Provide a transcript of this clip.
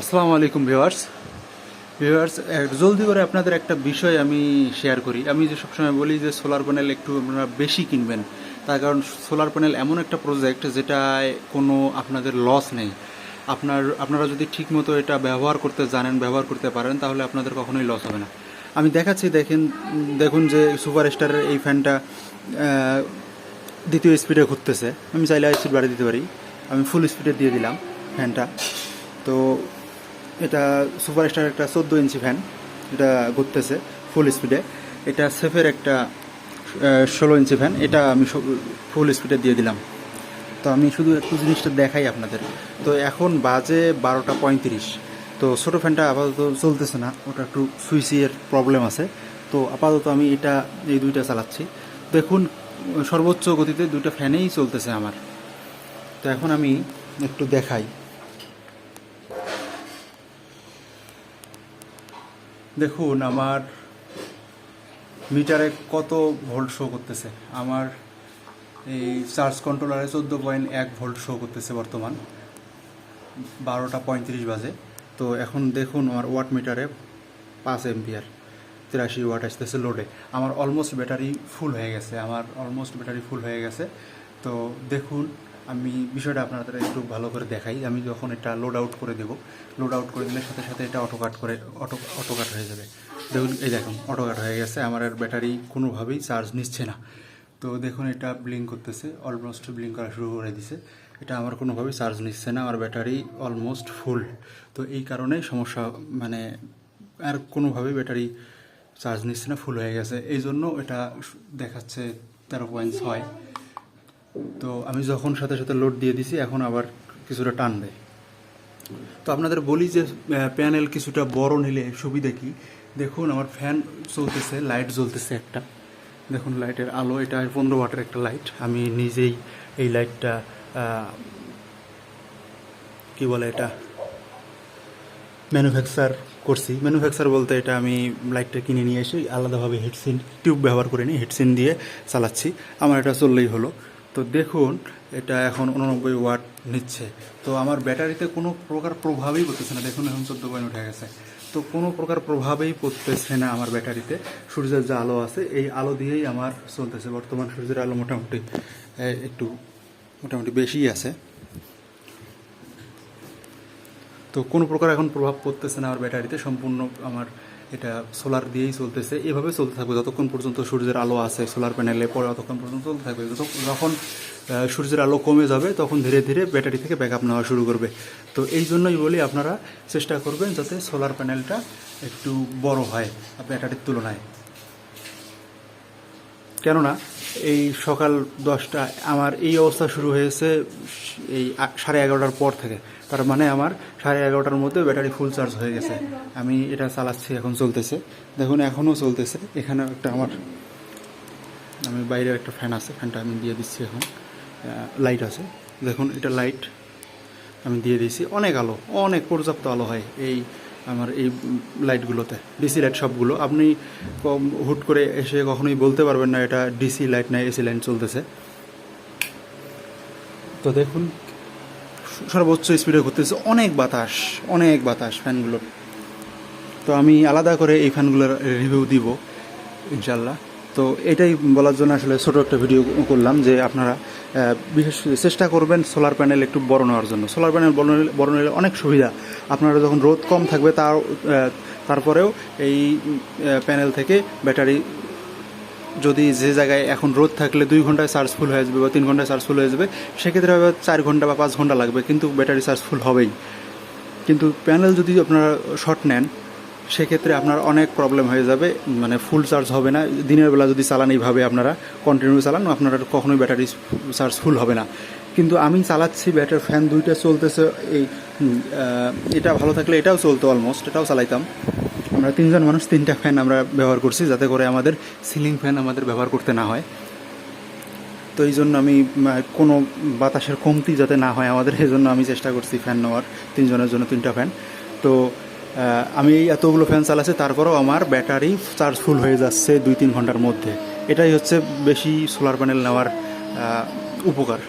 আসসালামু আলাইকুম viewers. Viewers জলদি করে আপনাদের একটা বিষয় আমি শেয়ার করি। আমি যে সবসময় বলি যে সোলার প্যানেল একটু আপনারা বেশি কিনবেন। তার কারণ সোলার প্যানেল এমন একটা প্রজেক্ট যেটায় কোনো আপনাদের লস নেই। আপনার, আপনারা যদি ঠিকমতো এটা ব্যবহার করতে জানেন, ব্যবহার করতে পারেন, তাহলে আপনাদের কখনোই লস হবে না। আমি দেখাচ্ছি, দেখেন, দেখুন যে সুপার স্টারের এই ফ্যানটা দ্বিতীয় স্পিডে ঘুরতেছে। আমি চাইলে স্পিড বাড়িয়ে দিতে পারি। আমি ফুল স্পিডে দিয়ে দিলাম ফ্যানটা। তো এটা সুপার স্টার একটা চোদ্দ ইঞ্চি ফ্যান এটা ঘুরতেছে ফুল স্পিডে এটা সেফের একটা ষোলো ইঞ্চি ফ্যান এটা আমি ফুল স্পিডে দিয়ে দিলাম। তো আমি শুধু একটু জিনিসটা দেখাই আপনাদের। তো এখন বাজে বারোটা পঁয়ত্রিশ। তো ছোটো ফ্যানটা আপাতত চলতেছে না, ওটা একটু সুইচের প্রবলেম আছে। তো আপাতত আমি এটা, এই দুইটা চালাচ্ছি। দেখুন, সর্বোচ্চ গতিতে দুইটা ফ্যানেই চলতেছে আমার। তো এখন আমি একটু দেখাই। দেখুন, আমার মিটারে কত ভোল্ট শো করতেছে? আমার এই চার্জ কন্ট্রোলারে চোদ্দ পয়েন্ট এক ভোল্ট শো করতেছে বর্তমান। বারোটা পঁয়ত্রিশ বাজে। তো এখন দেখুন, আমার ওয়াট মিটারে পাঁচ এম্পিয়ার তিরাশি ওয়াট আসতেছে লোডে আমার অলমোস্ট ব্যাটারি ফুল হয়ে গেছে, আমার অলমোস্ট ব্যাটারি ফুল হয়ে গেছে। তো দেখুন আমি বিষয়টা আপনাদের একটু ভালো করে দেখাই। আমি যখন এটা লোড আউট করে দেবো লোড আউট করে দিলে সাথে সাথে এটা অটো কাট করে অটো অটো কাট হয়ে যাবে। দেখুন, এই দেখুন অটো কাট হয়ে গেছে। আমার আর ব্যাটারি কোনোভাবেই চার্জ নিচ্ছে না। তো দেখুন, এটা ব্লিঙ্ক করতেছে অলমোস্ট ব্লিঙ্ক করা শুরু করে দিছে। এটা আমার কোনোভাবেই চার্জ নিচ্ছে না। আমার ব্যাটারি অলমোস্ট ফুল তো এই কারণেই সমস্যা মানে আর কোনোভাবেই ব্যাটারি চার্জ নিচ্ছে না ফুল হয়ে গেছে। এই জন্য এটা দেখাচ্ছে তেরো পয়েন্ট ছয়। তো আমি যখন সাথে সাথে লোড দিয়ে দিছি, এখন আবার কিছুটা টানবে তো আপনাদের বলি যে প্যানেল কিছুটা বড় নিলে সুবিধা কি? দেখুন, আমার ফ্যান চলতেছে লাইট জ্বলতেছে একটা। দেখুন লাইটের আলো, এটা পনেরো ওয়াটের একটা লাইট আমি নিজেই এই লাইটটা কি বলে এটা? ম্যানুফ্যাকচার করছি। ম্যানুফ্যাকচার বলতে এটা আমি লাইটটা কিনে নিয়ে এসে আলাদাভাবে হেডসিন টিউব ব্যবহার করে নিই হেডসিন দিয়ে চালাচ্ছি। আমার এটা চললেই হলো। তো দেখুন, এটা এখন উননব্বই ওয়াট নিচ্ছে। তো আমার ব্যাটারিতে কোনো প্রকার প্রভাবই পড়তেছে না। দেখুন, এখন চোদ্দ পয়েন্ট উঠে গেছে। তো কোনো প্রকার প্রভাবেই পড়তেছে না আমার ব্যাটারিতে। সূর্যের যে আলো আছে, এই আলো দিয়েই আমার চলতেছে। বর্তমান সূর্যের আলো মোটামুটি একটু মোটামুটি বেশিই আছে। তো কোনো প্রকার এখন প্রভাব পড়তেছে না আমার ব্যাটারিতে। সম্পূর্ণ আমার এটা সোলার দিয়েই চলতেছে। এভাবে চলতে থাকবে যতক্ষণ পর্যন্ত সূর্যের আলো আছে সোলার প্যানেলে পরে ততক্ষণ পর্যন্ত চলতে থাকবে। যখন সূর্যের আলো কমে যাবে, তখন ধীরে ধীরে ব্যাটারি থেকে ব্যাকআপ নেওয়া শুরু করবে। তো এই জন্যই বলি আপনারা চেষ্টা করবেন যাতে সোলার প্যানেলটা একটু বড় হয় ব্যাটারির তুলনায়। কেননা এই সকাল দশটা আমার এই অবস্থা শুরু হয়েছে এই সাড়ে এগারোটার পর থেকে। তার মানে আমার সাড়ে এগারোটার মধ্যে ব্যাটারি ফুল চার্জ হয়ে গেছে। আমি এটা চালাচ্ছি, এখন চলতেছে। দেখুন, এখনও চলতেছে। এখানে একটা আমার, আমি বাইরের একটা ফ্যান আছে ফ্যানটা আমি দিয়ে দিচ্ছি এখন। লাইট আছে। দেখুন, এটা লাইট আমি দিয়ে দিয়েছি। অনেক আলো, অনেক পর্যাপ্ত আলো হয় এই আমার এই লাইটগুলোতে ডিসি লাইট সবগুলো। আপনি কম- হুট করে এসে কখনোই বলতে পারবেন না, এটা ডিসি লাইট না এসি লাইট চলতেছে। তো দেখুন, সর্বোচ্চ স্পিডে ঘুরতেছে। অনেক বাতাস অনেক বাতাস ফ্যানগুলোর তো আমি আলাদা করে এই ফ্যানগুলোর রিভিউ দিব ইনশাল্লাহ তো এটাই বলার জন্য আসলে ছোট একটা ভিডিও করলাম যে আপনারা বিশেষ চেষ্টা করবেন সোলার প্যানেল একটু বড় নেওয়ার জন্য। সোলার প্যানেল বড় নিলে অনেক সুবিধা। আপনারা যখন রোদ কম থাকবে তার তারপরেও এই প্যানেল থেকে ব্যাটারি যদি যে জায়গায় এখন রোদ থাকলে দুই ঘন্টায় চার্জ ফুল হয়ে যাবে বা তিন ঘন্টায় চার্জ ফুল হয়ে যাবে, সেক্ষেত্রে হয়তো চার ঘণ্টা বা পাঁচ ঘণ্টা লাগবে, কিন্তু ব্যাটারি চার্জ ফুল হবেই। কিন্তু প্যানেল যদি আপনারা শর্ট নেন সেক্ষেত্রে আপনার অনেক প্রবলেম হয়ে যাবে মানে ফুল চার্জ হবে না। দিনের বেলা যদি চালান এইভাবে আপনারা কন্টিনিউ চালান, আপনার কখনোই ব্যাটারি চার্জ ফুল হবে না। কিন্তু আমি চালাচ্ছি ব্যাটার ফ্যান দুইটা চলতেছে, এই এটা ভালো থাকলে এটাও চলতো অলমোস্ট এটাও চালাইতাম। আমরা তিনজন মানুষ তিনটা ফ্যান আমরা ব্যবহার করছি, যাতে করে আমাদের সিলিং ফ্যান আমাদের ব্যবহার করতে না হয়। তো এই জন্য আমি কোনো বাতাসের কমতি যাতে না হয় আমাদের, এই জন্য আমি চেষ্টা করছি ফ্যান নেওয়ার, তিনজনের জন্য তিনটা ফ্যান তো আমি এতগুলো ফ্যান চালাচ্ছি, তারপরেও আমার ব্যাটারি চার্জ ফুল হয়ে যাচ্ছে দুই তিন ঘণ্টার মধ্যে। এটাই হচ্ছে বেশি সোলার প্যানেল নেওয়ার উপকার।